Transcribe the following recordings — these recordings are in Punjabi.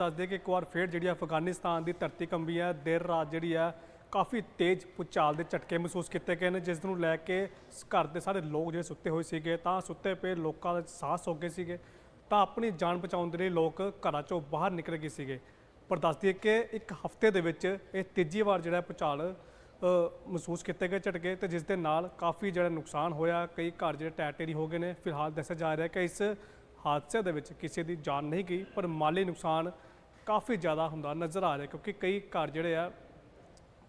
ਦੱਸਦੇ ਕਿ ਇੱਕ ਵਾਰ ਫੇਰ ਜਿਹੜੀ ਅਫਗਾਨਿਸਤਾਨ ਦੀ ਧਰਤੀ ਕੰਬੀ ਹੈ, ਦੇਰ ਰਾਤ ਜਿਹੜੀ ਆ ਕਾਫੀ ਤੇਜ਼ ਭੂਚਾਲ ਦੇ ਝਟਕੇ ਮਹਿਸੂਸ ਕੀਤੇ ਗਏ ਨੇ, ਜਿਸ ਨੂੰ ਲੈ ਕੇ ਘਰ ਦੇ ਸਾਰੇ ਲੋਕ ਜਿਹੜੇ ਸੁੱਤੇ ਹੋਏ ਸੀਗੇ, ਤਾਂ ਸੁੱਤੇ ਪਏ ਲੋਕਾਂ ਦੇ ਸਾਹ ਸੋ ਗਏ ਸੀਗੇ, ਤਾਂ ਆਪਣੀ ਜਾਨ ਬਚਾਉਣ ਦੇ ਲਈ ਲੋਕ ਘਰਾਂ ਚੋਂ ਬਾਹਰ ਨਿਕਲ ਗਏ ਸੀਗੇ। ਪਰ ਦੱਸਦੀ ਦਈਏ ਕਿ ਇੱਕ ਹਫ਼ਤੇ ਦੇ ਵਿੱਚ ਇਹ ਤੀਜੀ ਵਾਰ ਜਿਹੜਾ ਭੂਚਾਲ ਮਹਿਸੂਸ ਕੀਤੇ ਗਏ ਝਟਕੇ ਤੇ ਜਿਸ ਦੇ ਨਾਲ ਕਾਫੀ ਜਿਹੜਾ ਨੁਕਸਾਨ ਹੋਇਆ, ਕਈ ਘਰ ਜਿਹੜੇ ਟੈਰ ਟੇਰੀ ਹੋ ਗਏ ਨੇ। ਫਿਲਹਾਲ ਦੱਸਿਆ ਜਾ ਰਿਹਾ ਕਿ ਇਸ ਹਾਦਸੇ ਦੇ ਵਿੱਚ ਕਿਸੇ ਦੀ ਜਾਨ ਨਹੀਂ ਗਈ, ਪਰ ਮਾਲੀ ਨੁਕਸਾਨ ਕਾਫੀ ਜ਼ਿਆਦਾ ਹੁੰਦਾ ਨਜ਼ਰ ਆ ਰਿਹਾ ਕਿਉਂਕਿ ਕਈ ਘਰ ਜਿਹੜੇ ਆ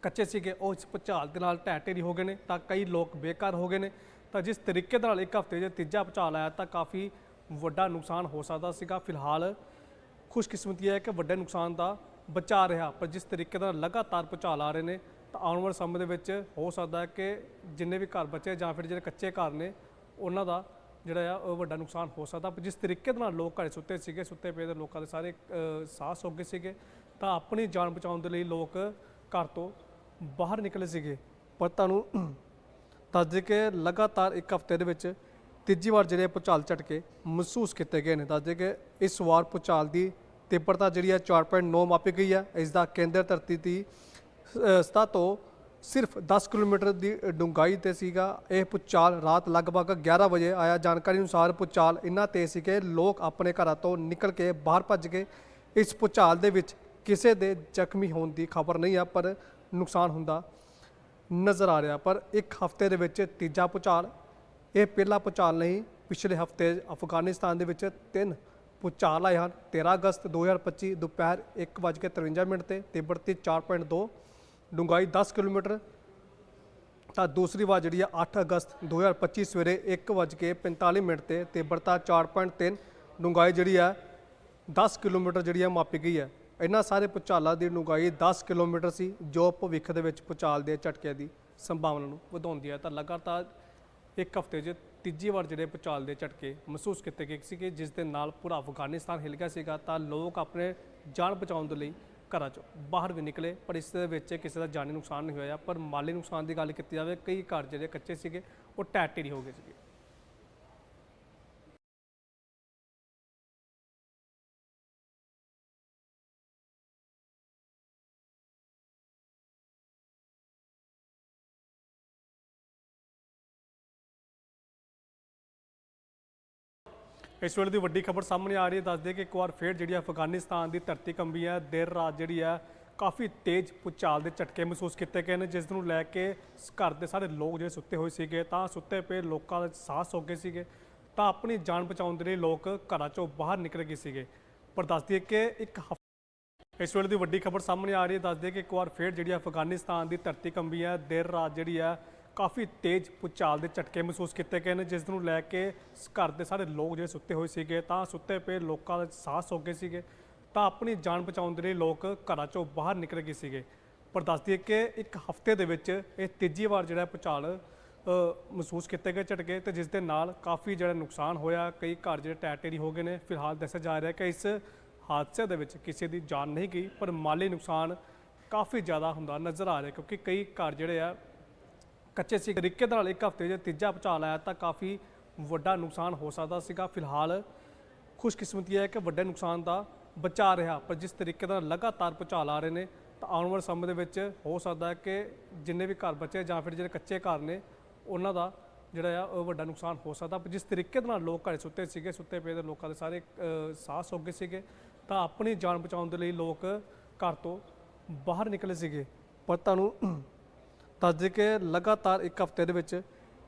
ਕੱਚੇ ਸੀਗੇ, ਉਹ ਇਸ ਭੁਚਾਲ ਦੇ ਨਾਲ ਢਹਿ ਢੇਰੀ ਹੋ ਗਏ ਨੇ, ਤਾਂ ਕਈ ਲੋਕ ਬੇਘਰ ਹੋ ਗਏ ਨੇ। ਤਾਂ ਜਿਸ ਤਰੀਕੇ ਦੇ ਨਾਲ ਇੱਕ ਹਫ਼ਤੇ ਜੇ ਤੀਜਾ ਭੁਚਾਲ ਆਇਆ, ਤਾਂ ਕਾਫੀ ਵੱਡਾ ਨੁਕਸਾਨ ਹੋ ਸਕਦਾ ਸੀਗਾ। ਫਿਲਹਾਲ ਖੁਸ਼ਕਿਸਮਤੀ ਹੈ ਕਿ ਵੱਡੇ ਨੁਕਸਾਨ ਦਾ ਬਚਾ ਰਿਹਾ, ਪਰ ਜਿਸ ਤਰੀਕੇ ਨਾਲ ਲਗਾਤਾਰ ਭੁਚਾਲ ਆ ਰਹੇ ਨੇ, ਤਾਂ ਆਉਣ ਵਾਲੇ ਸਮੇਂ ਦੇ ਵਿੱਚ ਹੋ ਸਕਦਾ ਹੈ ਕਿ ਜਿੰਨੇ ਵੀ ਘਰ ਬਚੇ ਜਾਂ ਫਿਰ ਜਿਹੜੇ ਕੱਚੇ ਘਰ ਨੇ, ਉਹਨਾਂ ਦਾ ਜਿਹੜਾ ਆ ਉਹ ਵੱਡਾ ਨੁਕਸਾਨ ਹੋ ਸਕਦਾ। ਪਰ ਜਿਸ ਤਰੀਕੇ ਦੇ ਨਾਲ ਲੋਕ ਘਰੇ ਸੁੱਤੇ ਸੀਗੇ ਸੁੱਤੇ ਪਏ ਦੇ ਲੋਕਾਂ ਦੇ ਸਾਰੇ ਅ, ਸਾਹ ਸੋ ਗਏ ਸੀਗੇ ਤਾਂ ਆਪਣੀ ਜਾਨ ਬਚਾਉਣ ਦੇ ਲਈ ਲੋਕ ਘਰ ਤੋਂ ਬਾਹਰ ਨਿਕਲੇ ਸੀਗੇ। ਪਰ ਤੁਹਾਨੂੰ ਦੱਸ ਦੇ ਕਿ ਲਗਾਤਾਰ ਇੱਕ ਹਫ਼ਤੇ ਦੇ ਵਿੱਚ ਤੀਜੀ ਵਾਰ ਜਿਹੜੇ ਭੂਚਾਲ ਝਟਕੇ ਮਹਿਸੂਸ ਕੀਤੇ ਗਏ ਨੇ। ਦੱਸ ਦੇ ਕਿ ਇਸ ਵਾਰ ਭੂਚਾਲ ਦੀ ਤੀਬਰਤਾ ਜਿਹੜੀ ਹੈ 4.9 ਮਾਪੀ ਗਈ ਹੈ ਇਸ ਦਾ ਕੇਂਦਰ ਧਰਤੀ ਦੀ ਅ, ਤੋਂ ਸਿਰਫ 10 ਕਿਲੋਮੀਟਰ ਦੀ ਡੂੰਘਾਈ ਤੇ ਸੀਗਾ। ਇਹ ਭੂਚਾਲ ਰਾਤ ਲਗਭਗ 11 ਵਜੇ ਆਇਆ। ਜਾਣਕਾਰੀ ਅਨੁਸਾਰ ਭੂਚਾਲ ਇੰਨਾ ਤੇਜ਼ ਸੀ ਕਿ ਲੋਕ ਆਪਣੇ ਘਰਾਂ ਤੋਂ ਨਿਕਲ ਕੇ ਬਾਹਰ ਭੱਜ ਗਏ। ਇਸ ਭੂਚਾਲ ਦੇ ਵਿੱਚ ਕਿਸੇ ਦੇ ਜ਼ਖਮੀ ਹੋਣ ਦੀ ਖਬਰ ਨਹੀਂ ਆ, ਪਰ ਨੁਕਸਾਨ ਹੁੰਦਾ ਨਜ਼ਰ ਆ ਰਿਹਾ। ਪਰ ਇੱਕ ਹਫ਼ਤੇ ਦੇ ਵਿੱਚ ਤੀਜਾ ਭੂਚਾਲ, ਇਹ ਪਹਿਲਾ ਭੂਚਾਲ ਨਹੀਂ, ਪਿਛਲੇ ਹਫ਼ਤੇ ਅਫਗਾਨਿਸਤਾਨ ਦੇ ਵਿੱਚ ਤਿੰਨ ਭੂਚਾਲ ਆਏ ਹਨ। 13 ਅਗਸਤ 2025 ਦੁਪਹਿਰ 1:53 ਮਿੰਟ ਤੇ ਤਿੱਬਤੀ 4.2 ਡੂੰਘਾਈ 10 ਕਿਲੋਮੀਟਰ। ਤਾਂ ਦੂਸਰੀ ਵਾਰ ਜਿਹੜੀ ਆ 8 ਅਗਸਤ 2025 ਸਵੇਰੇ 1:45 ਮਿੰਟ ਤੇ ਤਿੱਬਰਤਾ 4.3 ਡੂੰਘਾਈ ਜਿਹੜੀ ਆ 10 ਕਿਲੋਮੀਟਰ ਜਿਹੜੀ ਆ ਮਾਪੀ ਗਈ ਹੈ ਇਹਨਾਂ ਸਾਰੇ ਭੂਚਾਲਾਂ ਦੀ ਡੂੰਘਾਈ 10 ਕਿਲੋਮੀਟਰ ਸੀ, ਜੋ ਭਵਿੱਖ ਦੇ ਵਿੱਚ ਭੂਚਾਲ ਦੇ ਝਟਕਿਆਂ ਦੀ ਸੰਭਾਵਨਾ ਨੂੰ ਵਧਾਉਂਦੀ ਹੈ ਤਾਂ ਲਗਾਤਾਰ ਇੱਕ ਹਫ਼ਤੇ 'ਚ ਤੀਜੀ ਵਾਰ ਜਿਹੜੇ ਭੂਚਾਲ ਦੇ ਝਟਕੇ ਮਹਿਸੂਸ ਕੀਤੇ ਗਏ ਸੀ ਕਿ ਜਿਸ ਦੇ ਨਾਲ ਪੂਰਾ ਅਫਗਾਨਿਸਤਾਨ ਹਿਲ ਗਿਆ ਸੀਗਾ। ਤਾਂ ਲੋਕ ਆਪਣੇ ਜਾਨ ਬਚਾਉਣ ਦੇ ਲਈ ਘਰਾਂ ਚੋਂ ਬਾਹਰ ਵੀ ਨਿਕਲੇ, ਪਰ ਇਸ ਦੇ ਵਿੱਚ ਕਿਸੇ ਦਾ ਜਾਨੀ ਨੁਕਸਾਨ ਨਹੀਂ ਹੋਇਆ। ਪਰ ਮਾਲੀ ਨੁਕਸਾਨ ਦੀ ਗੱਲ ਕੀਤੀ ਜਾਵੇ, ਕਈ ਘਰ ਜਿਹੜੇ ਕੱਚੇ ਸੀਗੇ, ਉਹ ਢਹਿ ਢੇਰੀ ਹੋ ਗਏ ਸੀਗੇ। ਇਸ ਵੇਲੇ ਦੀ ਵੱਡੀ ਖਬਰ ਸਾਹਮਣੇ ਆ ਰਹੀ ਹੈ, ਦੱਸਦੇ ਕਿ ਇੱਕ ਵਾਰ ਫੇਰ ਜਿਹੜੀ ਅਫਗਾਨਿਸਤਾਨ ਦੀ ਧਰਤੀ ਕੰਬੀ ਹੈ, ਦੇਰ ਰਾਤ ਜਿਹੜੀ ਹੈ, ਕਾਫੀ ਤੇਜ਼ ਭੂਚਾਲ ਦੇ ਝਟਕੇ ਮਹਿਸੂਸ ਕੀਤੇ ਗਏ ਨੇ, ਜਿਸ ਨੂੰ ਲੈ ਕੇ ਸ- ਘਰ ਦੇ ਸਾਰੇ ਲੋਕ ਜਿਹੜੇ ਸੁੱਤੇ ਹੋਏ ਸੀਗੇ, ਤਾਂ ਸੁੱਤੇ ਪਏ ਲੋਕਾਂ ਦੇ ਸਾਹ ਸੋ ਗਏ ਸੀਗੇ, ਤਾਂ ਆਪਣੀ ਜਾਨ ਬਚਾਉਣ ਦੇ ਲਈ ਲੋਕ ਘਰਾਂ ਚੋਂ ਬਾਹਰ ਨਿਕਲ ਗਏ ਸੀਗੇ। ਪਰ ਦੱਸ ਦਈਏ ਕਿ ਇੱਕ ਹਫ਼- ਇਸ ਵੇਲੇ ਦੀ ਵੱਡੀ ਖਬਰ ਸਾਹਮਣੇ ਆ ਰਹੀ ਹੈ ਦੱਸਦੇ ਕਿ ਇੱਕ ਵਾਰ ਫੇਰ ਜਿਹੜੀ ਅਫਗਾਨਿਸਤਾਨ ਦੀ ਧਰਤੀ ਕੰਬੀ ਹੈ, ਦੇਰ ਰਾਤ ਜਿਹੜੀ ਹੈ ਕਾਫੀ ਤੇਜ਼ ਭੂਚਾਲ ਦੇ ਝਟਕੇ ਮਹਿਸੂਸ ਕੀਤੇ ਗਏ ਨੇ, ਜਿਸ ਨੂੰ ਲੈ ਕੇ ਘਰ ਦੇ ਸਾਰੇ ਲੋਕ ਜਿਹੜੇ ਸੁੱਤੇ ਹੋਏ ਸੀਗੇ, ਤਾਂ ਸੁੱਤੇ ਪਏ ਲੋਕਾਂ ਦੇ ਸਾਹ ਸੋ ਗਏ ਸੀਗੇ, ਤਾਂ ਆਪਣੀ ਜਾਨ ਬਚਾਉਣ ਦੇ ਲਈ ਲੋਕ ਘਰਾਂ ਚੋਂ ਬਾਹਰ ਨਿਕਲ ਗਏ ਸੀਗੇ। ਪਰ ਦੱਸ ਦਈਏ ਕਿ ਇੱਕ ਹਫ਼ਤੇ ਦੇ ਵਿੱਚ ਇਹ ਤੀਜੀ ਵਾਰ ਜਿਹੜਾ ਭੂਚਾਲ ਮਹਿਸੂਸ ਕੀਤੇ ਗਏ ਝਟਕੇ ਤੇ ਜਿਸ ਦੇ ਨਾਲ ਕਾਫੀ ਜਿਹੜਾ ਨੁਕਸਾਨ ਹੋਇਆ, ਕਈ ਘਰ ਜਿਹੜੇ ਟੈਰ ਟੇਰੀ ਹੋ ਗਏ ਨੇ, ਫਿਲਹਾਲ ਦੱਸਿਆ ਜਾ ਰਿਹਾ ਕਿ ਇਸ ਹਾਦਸੇ ਦੇ ਵਿੱਚ ਕਿਸੇ ਦੀ ਜਾਨ ਨਹੀਂ ਗਈ, ਪਰ ਮਾਲੀ ਨੁਕਸਾਨ ਕਾਫੀ ਜ਼ਿਆਦਾ ਹੁੰਦਾ ਨਜ਼ਰ ਆ ਰਿਹਾ, ਕਿਉਂਕਿ ਕਈ ਘਰ ਜਿਹੜੇ ਆ ਕੱਚੇ ਸੀ। ਤਰੀਕੇ ਦੇ ਨਾਲ ਇੱਕ ਹਫ਼ਤੇ ਜੇ ਤੀਜਾ ਭੁਚਾਲ ਆਇਆ ਤਾਂ ਕਾਫੀ ਵੱਡਾ ਨੁਕਸਾਨ ਹੋ ਸਕਦਾ ਸੀਗਾ। ਫਿਲਹਾਲ ਖੁਸ਼ਕਿਸਮਤੀ ਹੈ ਕਿ ਵੱਡੇ ਨੁਕਸਾਨ ਦਾ ਬਚਾ ਰਿਹਾ ਪਰ ਜਿਸ ਤਰੀਕੇ ਨਾਲ ਲਗਾਤਾਰ ਭੁਚਾਲ ਆ ਰਹੇ ਨੇ ਤਾਂ ਆਉਣ ਵਾਲੇ ਸਮੇਂ ਦੇ ਵਿੱਚ ਹੋ ਸਕਦਾ ਹੈ ਕਿ ਜਿੰਨੇ ਵੀ ਘਰ ਬਚੇ ਜਾਂ ਫਿਰ ਜਿਹੜੇ ਕੱਚੇ ਘਰ ਨੇ ਉਹਨਾਂ ਦਾ ਜਿਹੜਾ ਆ ਉਹ ਵੱਡਾ ਨੁਕਸਾਨ ਹੋ ਸਕਦਾ। ਪਰ ਜਿਸ ਤਰੀਕੇ ਦੇ ਨਾਲ ਲੋਕ ਘਰੇ ਸੁੱਤੇ ਸੀਗੇ ਸੁੱਤੇ ਪਏ ਦੇ ਲੋਕਾਂ ਦੇ ਸਾਰੇ ਅ, ਸਾਹ ਸੋ ਗਏ ਸੀਗੇ ਤਾਂ ਆਪਣੀ ਜਾਨ ਬਚਾਉਣ ਦੇ ਲਈ ਲੋਕ ਘਰ ਤੋਂ ਬਾਹਰ ਨਿਕਲੇ ਸੀਗੇ। ਪਰ ਤੁਹਾਨੂੰ ਦੱਸ ਦੇ ਕਿ ਲਗਾਤਾਰ ਇੱਕ ਹਫ਼ਤੇ ਦੇ ਵਿੱਚ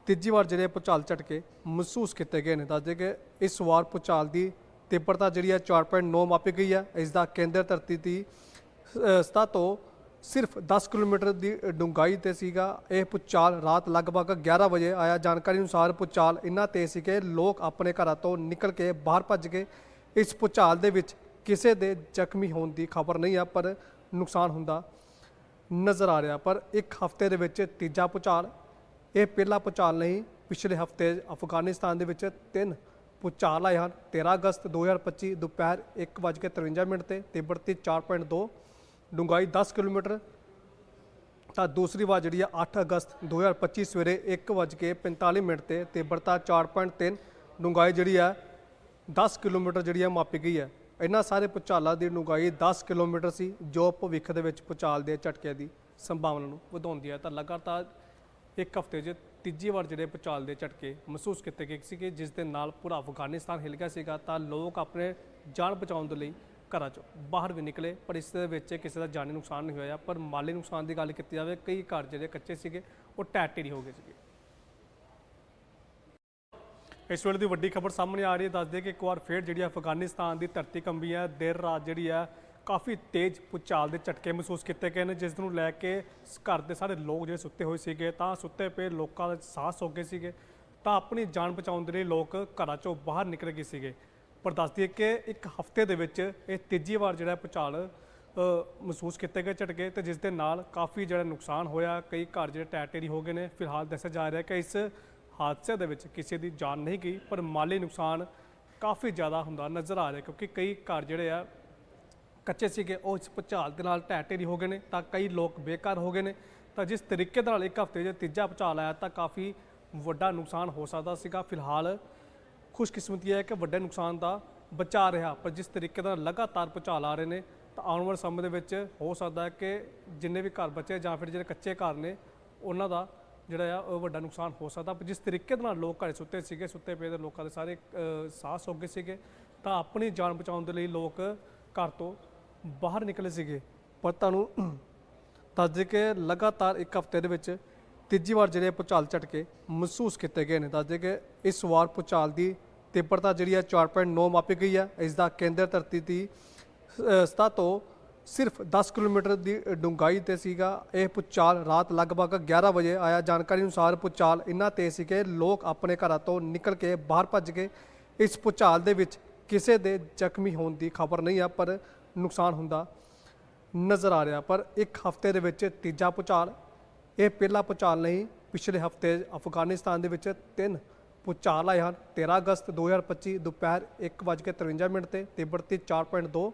ਤੀਜੀ ਵਾਰ ਜਿਹੜੇ ਭੂਚਾਲ ਝਟਕੇ ਮਹਿਸੂਸ ਕੀਤੇ ਗਏ ਨੇ। ਦੱਸ ਦੇ ਕਿ ਇਸ ਵਾਰ ਭੂਚਾਲ ਦੀ ਤੀਬਰਤਾ ਜਿਹੜੀ ਹੈ 4.9 ਮਾਪੀ ਗਈ ਹੈ। ਇਸ ਦਾ ਕੇਂਦਰ ਧਰਤੀ ਦੀ ਅ, ਤੋਂ ਸਿਰਫ 10 ਕਿਲੋਮੀਟਰ ਦੀ ਡੂੰਘਾਈ ਤੇ ਸੀਗਾ। ਇਹ ਭੂਚਾਲ ਰਾਤ ਲਗਭਗ 11 ਵਜੇ ਆਇਆ। ਜਾਣਕਾਰੀ ਅਨੁਸਾਰ ਭੂਚਾਲ ਇੰਨਾ ਤੇਜ਼ ਸੀ ਕਿ ਲੋਕ ਆਪਣੇ ਘਰਾਂ ਤੋਂ ਨਿਕਲ ਕੇ ਬਾਹਰ ਭੱਜ ਗਏ। ਇਸ ਭੂਚਾਲ ਦੇ ਵਿੱਚ ਕਿਸੇ ਦੇ ਜ਼ਖਮੀ ਹੋਣ ਦੀ ਖਬਰ ਨਹੀਂ ਆ ਪਰ ਨੁਕਸਾਨ ਹੁੰਦਾ ਨਜ਼ਰ ਆ ਰਿਹਾ, ਪਰ ਇੱਕ ਹਫ਼ਤੇ ਦੇ ਵਿੱਚ ਤੀਜਾ ਭੂਚਾਲ ਇਹ ਪਹਿਲਾ ਭੂਚਾਲ ਨਹੀਂ, ਪਿਛਲੇ ਹਫ਼ਤੇ ਅਫਗਾਨਿਸਤਾਨ ਦੇ ਵਿੱਚ ਤਿੰਨ ਭੂਚਾਲ ਆਏ ਹਨ। 13 ਅਗਸਤ 2025 ਦੁਪਹਿਰ 1:53 ਮਿੰਟ ਤੇ ਤਿੱਬਤੀ 4.2 ਡੂੰਘਾਈ 10 ਕਿਲੋਮੀਟਰ। ਤਾਂ ਦੂਸਰੀ ਵਾਰ ਜਿਹੜੀ ਆ 8 ਅਗਸਤ 2025 ਸਵੇਰੇ 1:45 ਮਿੰਟ ਤੇ ਤਿੱਬਰਤਾ 4.3 ਡੂੰਘਾਈ ਜਿਹੜੀ ਆ 10 ਕਿਲੋਮੀਟਰ ਜਿਹੜੀ ਆ ਮਾਪੀ ਗਈ ਹੈ। ਇਹਨਾਂ ਸਾਰੇ ਭੁਚਾਲਾਂ ਦੀ ਡੂੰਘਾਈ 10 ਕਿਲੋਮੀਟਰ ਸੀ, ਜੋ ਭਵਿੱਖ ਦੇ ਵਿੱਚ ਭੁਚਾਲ ਦੇ ਝਟਕੇ ਦੀ ਸੰਭਾਵਨਾ ਨੂੰ ਵਧਾਉਂਦੀ ਹੈ। ਤਾਂ ਲਗਾਤਾਰ ਇੱਕ ਹਫ਼ਤੇ 'ਚ ਤੀਜੀ ਵਾਰ ਜਿਹੜੇ ਭੁਚਾਲ ਦੇ ਝਟਕੇ ਮਹਿਸੂਸ ਕੀਤੇ ਗਏ ਸੀਗੇ, ਜਿਸ ਦੇ ਨਾਲ ਪੂਰਾ ਅਫਗਾਨਿਸਤਾਨ ਹਿੱਲ ਗਿਆ ਸੀਗਾ, ਤਾਂ ਲੋਕ ਆਪਣੇ ਜਾਨ ਬਚਾਉਣ ਦੇ ਲਈ ਘਰਾਂ 'ਚੋਂ ਬਾਹਰ ਵੀ ਨਿਕਲੇ। ਪਰ ਇਸ ਦੇ ਵਿੱਚ ਕਿਸੇ ਦਾ ਜਾਨੀ ਨੁਕਸਾਨ ਨਹੀਂ ਹੋਇਆ। ਪਰ ਮਾਲੀ ਨੁਕਸਾਨ ਦੀ ਗੱਲ ਕੀਤੀ ਜਾਵੇ, ਕਈ ਘਰ ਜਿਹੜੇ ਕੱਚੇ ਸੀਗੇ, ਉਹ ਢਹਿ ਢੇਰੀ ਹੋ ਗਏ ਸੀਗੇ। ਇਸ ਵੇਲੇ ਦੀ ਵੱਡੀ ਖਬਰ ਸਾਹਮਣੇ ਆ ਰਹੀ ਹੈ। ਦੱਸਦੇ ਕਿ ਇੱਕ ਵਾਰ ਫੇਰ ਜਿਹੜੀ ਅਫਗਾਨਿਸਤਾਨ ਦੀ ਧਰਤੀ ਕੰਬੀ ਹੈ, ਦੇਰ ਰਾਤ ਜਿਹੜੀ ਹੈ, ਕਾਫੀ ਤੇਜ਼ ਭੂਚਾਲ ਦੇ ਝਟਕੇ ਮਹਿਸੂਸ ਕੀਤੇ ਗਏ ਨੇ, ਜਿਸ ਨੂੰ ਲੈ ਕੇ ਸ- ਘਰ ਦੇ ਸਾਰੇ ਲੋਕ ਜਿਹੜੇ ਸੁੱਤੇ ਹੋਏ ਸੀਗੇ, ਤਾਂ ਸੁੱਤੇ ਪਏ ਲੋਕਾਂ ਦੇ ਸਾਹ ਸੋ ਗਏ ਸੀਗੇ, ਤਾਂ ਆਪਣੀ ਜਾਨ ਬਚਾਉਣ ਦੇ ਲਈ ਲੋਕ ਘਰਾਂ ਚੋਂ ਬਾਹਰ ਨਿਕਲ ਗਏ ਸੀਗੇ। ਪਰ ਦੱਸਦੀ ਦਈਏ ਕਿ ਇੱਕ ਹਫ਼ਤੇ ਦੇ ਵਿੱਚ ਇਹ ਤੀਜੀ ਵਾਰ ਜਿਹੜਾ ਭੂਚਾਲ ਮਹਿਸੂਸ ਕੀਤੇ ਗਏ ਝਟਕੇ ਤੇ ਜਿਸ ਦੇ ਨਾਲ ਕਾਫੀ ਜਿਹੜਾ ਨੁਕਸਾਨ ਹੋਇਆ, ਕਈ ਘਰ ਜਿਹੜੇ ਟੈਟ ਟੇਰੀ ਹੋ ਗਏ ਨੇ। ਫਿਲਹਾਲ ਦੱਸਿਆ ਜਾ ਰਿਹਾ ਕਿ ਇਸ ਹਾਦਸੇ ਦੇ ਵਿੱਚ ਕਿਸੇ ਦੀ ਜਾਨ ਨਹੀਂ ਗਈ, ਪਰ ਮਾਲੀ ਨੁਕਸਾਨ ਕਾਫੀ ਜ਼ਿਆਦਾ ਹੁੰਦਾ ਨਜ਼ਰ ਆ ਰਿਹਾ ਕਿਉਂਕਿ ਕਈ ਘਰ ਜਿਹੜੇ ਆ, ਕੱਚੇ ਸੀਗੇ, ਉਹ ਇਸ ਭੁਚਾਲ ਦੇ ਨਾਲ ਢਹਿ ਢੇਰੀ ਹੋ ਗਏ ਨੇ, ਤਾਂ ਕਈ ਲੋਕ ਬੇਘਰ ਹੋ ਗਏ ਨੇ। ਤਾਂ ਜਿਸ ਤਰੀਕੇ ਦੇ ਨਾਲ ਇੱਕ ਹਫ਼ਤੇ ਜੇ ਤੀਜਾ ਭੁਚਾਲ ਆਇਆ, ਤਾਂ ਕਾਫੀ ਵੱਡਾ ਨੁਕਸਾਨ ਹੋ ਸਕਦਾ ਸੀਗਾ। ਫਿਲਹਾਲ ਖੁਸ਼ਕਿਸਮਤੀ ਹੈ ਕਿ ਵੱਡੇ ਨੁਕਸਾਨ ਦਾ ਬਚਾ ਰਿਹਾ, ਪਰ ਜਿਸ ਤਰੀਕੇ ਨਾਲ ਲਗਾਤਾਰ ਭੁਚਾਲ ਆ ਰਹੇ ਨੇ, ਤਾਂ ਆਉਣ ਵਾਲੇ ਸਮੇਂ ਦੇ ਵਿੱਚ ਹੋ ਸਕਦਾ ਹੈ ਕਿ ਜਿੰਨੇ ਵੀ ਘਰ ਬਚੇ ਜਾਂ ਫਿਰ ਜਿਹੜੇ ਕੱਚੇ ਘਰ ਨੇ, ਉਹਨਾਂ ਦਾ ਜਿਹੜਾ ਆ ਉਹ ਵੱਡਾ ਨੁਕਸਾਨ ਹੋ ਸਕਦਾ। ਪਰ ਜਿਸ ਤਰੀਕੇ ਦੇ ਨਾਲ ਲੋਕ ਘਰੇ ਸੁੱਤੇ ਸੀਗੇ ਸੁੱਤੇ ਪਏ ਦੇ ਲੋਕਾਂ ਦੇ ਸਾਰੇ ਅ, ਸਾਹ ਸੋ ਗਏ ਸੀਗੇ ਤਾਂ ਆਪਣੀ ਜਾਨ ਬਚਾਉਣ ਦੇ ਲਈ ਲੋਕ ਘਰ ਤੋਂ ਬਾਹਰ ਨਿਕਲੇ ਸੀਗੇ। ਪਰ ਤੁਹਾਨੂੰ ਦੱਸ ਦੇ ਕਿ ਲਗਾਤਾਰ ਇੱਕ ਹਫ਼ਤੇ ਦੇ ਵਿੱਚ ਤੀਜੀ ਵਾਰ ਜਿਹੜੇ ਭੂਚਾਲ ਝਟਕੇ ਮਹਿਸੂਸ ਕੀਤੇ ਗਏ ਨੇ। ਦੱਸ ਦੇ ਕਿ ਇਸ ਵਾਰ ਭੂਚਾਲ ਦੀ ਤੀਬਰਤਾ ਜਿਹੜੀ ਹੈ 4.9 ਮਾਪੀ ਗਈ ਹੈ। ਇਸ ਦਾ ਕੇਂਦਰ ਧਰਤੀ ਦੀ ਅ, ਤੋਂ ਸਿਰਫ 10 ਕਿਲੋਮੀਟਰ ਦੀ ਡੂੰਘਾਈ ਤੇ ਸੀਗਾ। ਇਹ ਭੂਚਾਲ ਰਾਤ ਲਗਭਗ 11 ਵਜੇ ਆਇਆ। ਜਾਣਕਾਰੀ ਅਨੁਸਾਰ ਭੂਚਾਲ ਇੰਨਾ ਤੇਜ਼ ਸੀ ਕਿ ਲੋਕ ਆਪਣੇ ਘਰਾਂ ਤੋਂ ਨਿਕਲ ਕੇ ਬਾਹਰ ਭੱਜ ਗਏ। ਇਸ ਭੂਚਾਲ ਦੇ ਵਿੱਚ ਕਿਸੇ ਦੇ ਜ਼ਖਮੀ ਹੋਣ ਦੀ ਖਬਰ ਨਹੀਂ ਆ, ਪਰ ਨੁਕਸਾਨ ਹੁੰਦਾ ਨਜ਼ਰ ਆ ਰਿਹਾ। ਪਰ ਇੱਕ ਹਫ਼ਤੇ ਦੇ ਵਿੱਚ ਤੀਜਾ ਭੂਚਾਲ, ਇਹ ਪਹਿਲਾ ਭੂਚਾਲ ਨਹੀਂ, ਪਿਛਲੇ ਹਫ਼ਤੇ ਅਫਗਾਨਿਸਤਾਨ ਦੇ ਵਿੱਚ ਤਿੰਨ ਭੂਚਾਲ ਆਏ ਹਨ। 13 ਅਗਸਤ 2025 ਦੁਪਹਿਰ 1:53 ਮਿੰਟ ਤੇ ਤਿੱਬਤੀ 4.2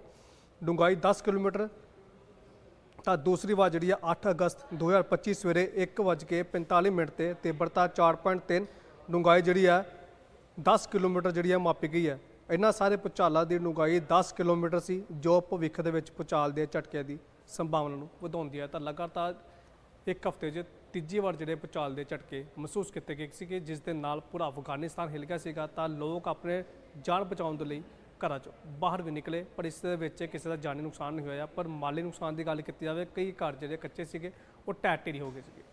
ਡੂੰਘਾਈ 10 ਕਿਲੋਮੀਟਰ। ਤਾਂ ਦੂਸਰੀ ਵਾਰ ਜਿਹੜੀ ਆ 8 ਅਗਸਤ 2025 ਸਵੇਰੇ 1:45 ਮਿੰਟ ਤੇ ਤਿੱਬਰਤਾ 4.3 ਡੂੰਘਾਈ ਜਿਹੜੀ ਆ 10 ਕਿਲੋਮੀਟਰ ਜਿਹੜੀ ਆ ਮਾਪੀ ਗਈ ਹੈ ਇਹਨਾਂ ਸਾਰੇ ਭੂਚਾਲਾਂ ਦੀ ਡੂੰਘਾਈ 10 ਕਿਲੋਮੀਟਰ ਸੀ, ਜੋ ਭਵਿੱਖ ਦੇ ਵਿੱਚ ਭੂਚਾਲ ਦੇ ਝਟਕਿਆਂ ਦੀ ਸੰਭਾਵਨਾ ਨੂੰ ਵਧਾਉਂਦੀ ਹੈ ਤਾਂ ਲਗਾਤਾਰ ਇੱਕ ਹਫ਼ਤੇ 'ਚ ਤੀਜੀ ਵਾਰ ਜਿਹੜੇ ਭੂਚਾਲ ਦੇ ਝਟਕੇ ਮਹਿਸੂਸ ਕੀਤੇ ਗਏ ਸੀਗੇ, ਜਿਸ ਦੇ ਨਾਲ ਪੂਰਾ ਅਫਗਾਨਿਸਤਾਨ ਹਿਲ ਗਿਆ ਸੀਗਾ। ਤਾਂ ਲੋਕ ਆਪਣੇ ਜਾਨ ਬਚਾਉਣ ਦੇ ਲਈ ਘਰਾਂ 'ਚੋਂ ਬਾਹਰ ਵੀ ਨਿਕਲੇ, ਪਰ ਇਸ ਦੇ ਵਿੱਚ ਕਿਸੇ ਦਾ ਜਾਨੀ ਨੁਕਸਾਨ ਨਹੀਂ ਹੋਇਆ। ਪਰ ਮਾਲੀ ਨੁਕਸਾਨ ਦੀ ਗੱਲ ਕੀਤੀ ਜਾਵੇ, ਕਈ ਘਰ ਜਿਹੜੇ ਕੱਚੇ ਸੀਗੇ, ਉਹ ਢਹਿ ਢੇਰੀ ਹੋ ਗਏ ਸੀਗੇ।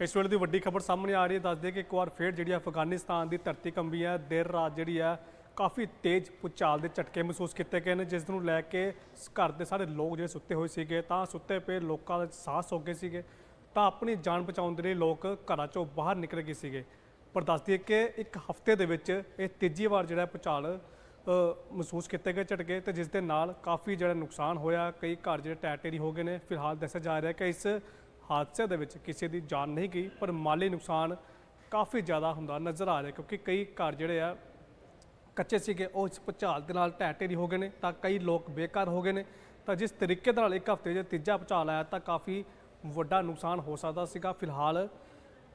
ਇਸ ਵੇਲੇ ਦੀ ਵੱਡੀ ਖਬਰ ਸਾਹਮਣੇ ਆ ਰਹੀ ਹੈ। ਦੱਸਦੇ ਕਿ ਇੱਕ ਵਾਰ ਫੇਰ ਜਿਹੜੀ ਅਫਗਾਨਿਸਤਾਨ ਦੀ ਧਰਤੀ ਕੰਬੀ ਹੈ, ਦੇਰ ਰਾਤ ਜਿਹੜੀ ਹੈ, ਕਾਫੀ ਤੇਜ਼ ਭੂਚਾਲ ਦੇ ਝਟਕੇ ਮਹਿਸੂਸ ਕੀਤੇ ਗਏ ਨੇ, ਜਿਸ ਨੂੰ ਲੈ ਕੇ ਘਰ ਦੇ ਸਾਰੇ ਲੋਕ ਜਿਹੜੇ ਸੁੱਤੇ ਹੋਏ ਸੀਗੇ, ਤਾਂ ਸੁੱਤੇ ਪਏ ਲੋਕਾਂ ਦੇ ਸਾਹ ਸੋ ਗਏ ਸੀਗੇ। ਤਾਂ ਆਪਣੀ ਜਾਨ ਬਚਾਉਣ ਦੇ ਲਈ ਲੋਕ ਘਰਾਂ ਚੋਂ ਬਾਹਰ ਨਿਕਲ ਗਏ ਸੀਗੇ। ਪਰ ਦੱਸ ਦਈਏ ਕਿ ਇੱਕ ਹਫ਼ਤੇ ਦੇ ਵਿੱਚ ਇਹ ਤੀਜੀ ਵਾਰ ਜਿਹੜਾ ਭੂਚਾਲ ਮਹਿਸੂਸ ਕੀਤੇ ਗਏ, ਝਟਕੇ ਤੇ ਜਿਸ ਦੇ ਨਾਲ ਕਾਫੀ ਜਿਹੜਾ ਨੁਕਸਾਨ ਹੋਇਆ, ਕਈ ਘਰ ਜਿਹੜੇ ਟੈਟ ਟੇਰੀ ਹੋ ਗਏ ਨੇ। ਫਿਲਹਾਲ ਦੱਸਿਆ ਜਾ ਰਿਹਾ ਕਿ ਇਸ ਹਾਦਸੇ ਦੇ ਵਿੱਚ ਕਿਸੇ ਦੀ ਜਾਨ ਨਹੀਂ ਗਈ, ਪਰ ਮਾਲੀ ਨੁਕਸਾਨ ਕਾਫੀ ਜ਼ਿਆਦਾ ਹੁੰਦਾ ਨਜ਼ਰ ਆ ਰਿਹਾ, ਕਿਉਂਕਿ ਕਈ ਘਰ ਜਿਹੜੇ ਆ, ਕੱਚੇ ਸੀਗੇ, ਉਹ ਇਸ ਭੁਚਾਲ ਦੇ ਨਾਲ ਢਹਿ ਢੇਰੀ ਹੋ ਗਏ ਨੇ, ਤਾਂ ਕਈ ਲੋਕ ਬੇਘਰ ਹੋ ਗਏ ਨੇ। ਤਾਂ ਜਿਸ ਤਰੀਕੇ ਦੇ ਨਾਲ ਇੱਕ ਹਫ਼ਤੇ ਜੇ ਤੀਜਾ ਭੁਚਾਲ ਆਇਆ, ਤਾਂ ਕਾਫੀ ਵੱਡਾ ਨੁਕਸਾਨ ਹੋ ਸਕਦਾ ਸੀਗਾ। ਫਿਲਹਾਲ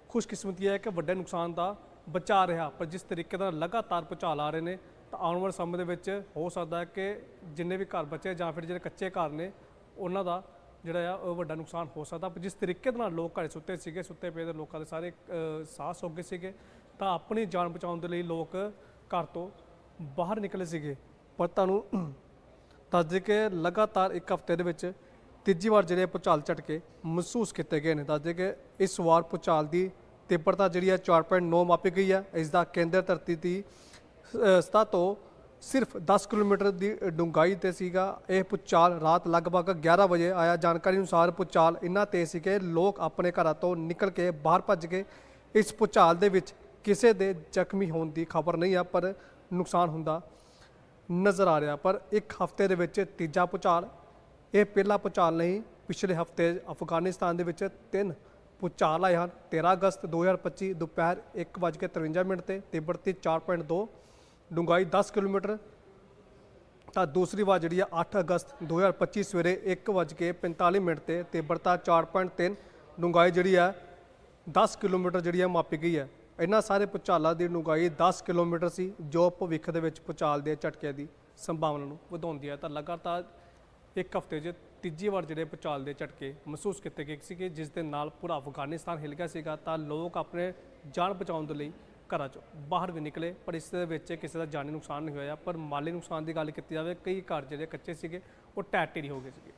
ਖੁਸ਼ਕਿਸਮਤੀ ਹੈ ਕਿ ਵੱਡੇ ਨੁਕਸਾਨ ਦਾ ਬਚਾ ਰਿਹਾ ਪਰ ਜਿਸ ਤਰੀਕੇ ਨਾਲ ਲਗਾਤਾਰ ਭੁਚਾਲ ਆ ਰਹੇ ਨੇ ਤਾਂ ਆਉਣ ਵਾਲੇ ਸਮੇਂ ਦੇ ਵਿੱਚ ਹੋ ਸਕਦਾ ਹੈ ਕਿ ਜਿੰਨੇ ਵੀ ਘਰ ਬਚੇ ਜਾਂ ਫਿਰ ਜਿਹੜੇ ਕੱਚੇ ਘਰ ਨੇ ਉਹਨਾਂ ਦਾ ਜਿਹੜਾ ਆ ਉਹ ਵੱਡਾ ਨੁਕਸਾਨ ਹੋ ਸਕਦਾ। ਪਰ ਜਿਸ ਤਰੀਕੇ ਦੇ ਨਾਲ ਲੋਕ ਘਰੇ ਸੁੱਤੇ ਸੀਗੇ ਸੁੱਤੇ ਪਏ ਦੇ ਲੋਕਾਂ ਦੇ ਸਾਰੇ ਅ, ਸਾਹ ਸੋ ਗਏ ਸੀਗੇ ਤਾਂ ਆਪਣੀ ਜਾਨ ਬਚਾਉਣ ਦੇ ਲਈ ਲੋਕ ਘਰ ਤੋਂ ਬਾਹਰ ਨਿਕਲੇ ਸੀਗੇ। ਪਰ ਤੁਹਾਨੂੰ ਦੱਸ ਦੇ ਕਿ ਲਗਾਤਾਰ ਇੱਕ ਹਫ਼ਤੇ ਦੇ ਵਿੱਚ ਤੀਜੀ ਵਾਰ ਜਿਹੜੇ ਭੂਚਾਲ ਝਟਕੇ ਮਹਿਸੂਸ ਕੀਤੇ ਗਏ ਨੇ। ਦੱਸ ਦੇ ਕਿ ਇਸ ਵਾਰ ਭੂਚਾਲ ਦੀ ਤੀਬਰਤਾ ਜਿਹੜੀ ਹੈ 4.9 ਮਾਪੀ ਗਈ ਹੈ। ਇਸ ਦਾ ਕੇਂਦਰ ਧਰਤੀ ਦੀ ਅ, ਤੋਂ ਸਿਰਫ 10 ਕਿਲੋਮੀਟਰ ਦੀ ਡੂੰਘਾਈ ਤੇ ਸੀਗਾ। ਇਹ ਭੂਚਾਲ ਰਾਤ ਲਗਭਗ 11 ਵਜੇ ਆਇਆ। ਜਾਣਕਾਰੀ ਅਨੁਸਾਰ ਭੂਚਾਲ ਇੰਨਾ ਤੇਜ਼ ਸੀ ਕਿ ਲੋਕ ਆਪਣੇ ਘਰਾਂ ਤੋਂ ਨਿਕਲ ਕੇ ਬਾਹਰ ਭੱਜ ਗਏ। ਇਸ ਭੂਚਾਲ ਦੇ ਵਿੱਚ ਕਿਸੇ ਦੇ ਜ਼ਖਮੀ ਹੋਣ ਦੀ ਖਬਰ ਨਹੀਂ ਆ ਪਰ ਨੁਕਸਾਨ ਹੁੰਦਾ ਨਜ਼ਰ ਆ ਰਿਹਾ। ਪਰ ਇੱਕ ਹਫ਼ਤੇ ਦੇ ਵਿੱਚ ਤੀਜਾ ਭੂਚਾਲ ਇਹ ਪਹਿਲਾ ਭੂਚਾਲ ਨਹੀਂ ਪਿਛਲੇ ਹਫ਼ਤੇ ਅਫਗਾਨਿਸਤਾਨ ਦੇ ਵਿੱਚ ਤਿੰਨ ਭੂਚਾਲ ਆਏ ਹਨ। 13 ਅਗਸਤ 2025 ਦੁਪਹਿਰ 1:53 ਮਿੰਟ ਤੇ ਤਿੱਬਤੀ 4.2 ਡੂੰਘਾਈ 10 ਕਿਲੋਮੀਟਰ। ਤਾਂ ਦੂਸਰੀ ਵਾਰ ਜਿਹੜੀ ਆ 8 ਅਗਸਤ 2025 ਸਵੇਰੇ 1:45 ਮਿੰਟ ਤੇ ਤਿੱਬਰਤਾ 4.3 ਡੂੰਘਾਈ ਜਿਹੜੀ ਆ 10 ਕਿਲੋਮੀਟਰ ਜਿਹੜੀ ਆ ਮਾਪੀ ਗਈ ਹੈ ਇਹਨਾਂ ਸਾਰੇ ਭੁਚਾਲਾਂ ਦੀ ਡੂੰਘਾਈ 10 ਕਿਲੋਮੀਟਰ ਸੀ, ਜੋ ਭਵਿੱਖ ਦੇ ਵਿੱਚ ਭੁਚਾਲ ਦੇ ਝਟਕੇ ਦੀ ਸੰਭਾਵਨਾ ਨੂੰ ਵਧਾਉਂਦੀ ਹੈ ਤਾਂ ਲਗਾਤਾਰ ਇੱਕ ਹਫ਼ਤੇ 'ਚ ਤੀਜੀ ਵਾਰ ਜਿਹੜੇ ਭੂਚਾਲ ਦੇ ਝਟਕੇ ਮਹਿਸੂਸ ਕੀਤੇ ਗਏ ਸੀਗੇ, ਜਿਸ ਦੇ ਨਾਲ ਪੂਰਾ ਅਫਗਾਨਿਸਤਾਨ ਹਿੱਲ ਗਿਆ ਸੀਗਾ, ਤਾਂ ਲੋਕ ਆਪਣੇ ਜਾਨ ਬਚਾਉਣ ਦੇ ਲਈ ਘਰਾਂ 'ਚੋਂ ਬਾਹਰ ਵੀ ਨਿਕਲੇ, ਪਰ ਇਸ ਦੇ ਵਿੱਚ ਕਿਸੇ ਦਾ ਜਾਨੀ ਨੁਕਸਾਨ ਨਹੀਂ ਹੋਇਆ, ਪਰ ਮਾਲੀ ਨੁਕਸਾਨ ਦੀ ਗੱਲ ਕੀਤੀ ਜਾਵੇ, ਕਈ ਘਰ ਜਿਹੜੇ ਕੱਚੇ ਸੀਗੇ, ਉਹ ਢਹਿ ਢੇਰੀ ਹੋ ਗਏ ਸੀਗੇ।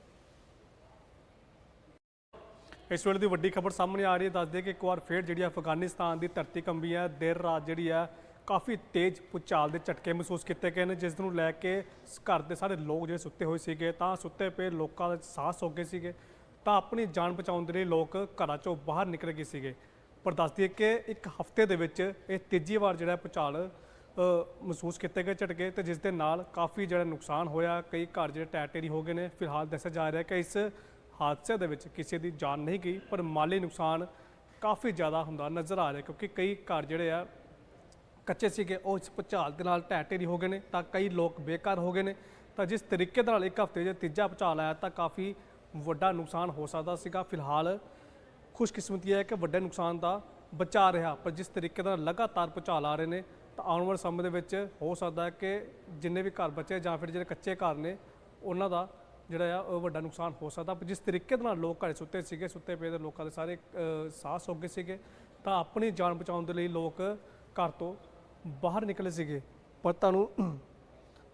ਇਸ ਵੇਲੇ ਦੀ ਵੱਡੀ ਖਬਰ ਸਾਹਮਣੇ ਆ ਰਹੀ ਹੈ, ਦੱਸਦੇ ਕਿ ਇੱਕ ਵਾਰ ਫੇਰ ਜਿਹੜੀ ਅਫਗਾਨਿਸਤਾਨ ਦੀ ਧਰਤੀ ਕੰਬੀ ਹੈ, ਦੇਰ ਰਾਤ ਜਿਹੜੀ ਹੈ ਕਾਫੀ ਤੇਜ਼ ਭੂਚਾਲ ਦੇ ਝਟਕੇ ਮਹਿਸੂਸ ਕੀਤੇ ਗਏ ਨੇ, ਜਿਸ ਨੂੰ ਲੈ ਕੇ ਘਰ ਦੇ ਸਾਰੇ ਲੋਕ ਜਿਹੜੇ ਸੁੱਤੇ ਹੋਏ ਸੀਗੇ, ਤਾਂ ਸੁੱਤੇ ਪਏ ਲੋਕਾਂ ਦੇ ਸਾਹ ਸੋ ਗਏ ਸੀਗੇ, ਤਾਂ ਆਪਣੀ ਜਾਨ ਬਚਾਉਣ ਦੇ ਲਈ ਲੋਕ ਘਰਾਂ ਚੋਂ ਬਾਹਰ ਨਿਕਲ ਗਏ ਸੀਗੇ। ਪਰ ਦੱਸ ਦਈਏ ਕਿ ਇੱਕ ਹਫ਼ਤੇ ਦੇ ਵਿੱਚ ਇਹ ਤੀਜੀ ਵਾਰ ਜਿਹੜਾ ਭੂਚਾਲ ਮਹਿਸੂਸ ਕੀਤੇ ਗਏ ਝਟਕੇ ਤੇ ਜਿਸ ਦੇ ਨਾਲ ਕਾਫੀ ਜਿਹੜਾ ਨੁਕਸਾਨ ਹੋਇਆ, ਕਈ ਘਰ ਜਿਹੜੇ ਟੈਰ ਟੇਰੀ ਹੋ ਗਏ ਨੇ। ਫਿਲਹਾਲ ਦੱਸਿਆ ਜਾ ਰਿਹਾ ਕਿ ਇਸ ਹਾਦਸੇ ਦੇ ਵਿੱਚ ਕਿਸੇ ਦੀ ਜਾਨ ਨਹੀਂ ਗਈ, ਪਰ ਮਾਲੀ ਨੁਕਸਾਨ ਕਾਫੀ ਜ਼ਿਆਦਾ ਹੁੰਦਾ ਨਜ਼ਰ ਆ ਰਿਹਾ, ਕਿਉਂਕਿ ਕਈ ਘਰ ਜਿਹੜੇ ਆ ਕੱਚੇ ਸੀਗੇ ਉਹ ਇਸ ਭੁਚਾਲ ਦੇ ਨਾਲ ਢਹਿ ਢੇਰੀ ਹੋ ਗਏ ਨੇ ਤਾਂ ਕਈ ਲੋਕ ਬੇਕਾਰ ਹੋ ਗਏ ਨੇ। ਤਾਂ ਜਿਸ ਤਰੀਕੇ ਦੇ ਨਾਲ ਇੱਕ ਹਫ਼ਤੇ ਜੇ ਤੀਜਾ ਭੁਚਾਲ ਆਇਆ ਤਾਂ ਕਾਫੀ ਵੱਡਾ ਨੁਕਸਾਨ ਹੋ ਸਕਦਾ ਸੀਗਾ। ਫਿਲਹਾਲ ਖੁਸ਼ਕਿਸਮਤੀ ਹੈ ਕਿ ਵੱਡੇ ਨੁਕਸਾਨ ਦਾ ਬਚਾ ਰਿਹਾ ਪਰ ਜਿਸ ਤਰੀਕੇ ਨਾਲ ਲਗਾਤਾਰ ਭੁਚਾਲ ਆ ਰਹੇ ਨੇ ਤਾਂ ਆਉਣ ਵਾਲੇ ਸਮੇਂ ਦੇ ਵਿੱਚ ਹੋ ਸਕਦਾ ਹੈ ਕਿ ਜਿੰਨੇ ਵੀ ਘਰ ਬਚੇ ਜਾਂ ਫਿਰ ਜਿਹੜੇ ਕੱਚੇ ਘਰ ਨੇ ਉਹਨਾਂ ਦਾ ਜਿਹੜਾ ਆ ਉਹ ਵੱਡਾ ਨੁਕਸਾਨ ਹੋ ਸਕਦਾ। ਪਰ ਜਿਸ ਤਰੀਕੇ ਦੇ ਨਾਲ ਲੋਕ ਘਰੇ ਸੁੱਤੇ ਸੀਗੇ ਸੁੱਤੇ ਪਏ ਦੇ ਲੋਕਾਂ ਦੇ ਸਾਰੇ ਅ, ਸਾਹ ਸੌ ਗਏ ਸੀਗੇ ਤਾਂ ਆਪਣੀ ਜਾਨ ਬਚਾਉਣ ਦੇ ਲਈ ਲੋਕ ਘਰ ਤੋਂ ਬਾਹਰ ਨਿਕਲੇ ਸੀਗੇ। ਪਰ ਤੁਹਾਨੂੰ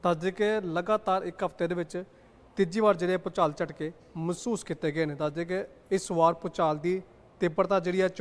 ਦੱਸ ਦੇ ਕਿ ਲਗਾਤਾਰ ਇੱਕ ਹਫ਼ਤੇ ਦੇ ਵਿੱਚ ਤੀਜੀ ਵਾਰ ਜਿਹੜੇ ਭੁਚਾਲ ਝਟਕੇ ਮਹਿਸੂਸ ਕੀਤੇ ਗਏ ਨੇ। ਦੱਸ ਦੇ ਕਿ ਇਸ ਵਾਰ ਭੁਚਾਲ ਦੀ ਤੀਬਰਤਾ ਜਿਹੜੀ ਹੈ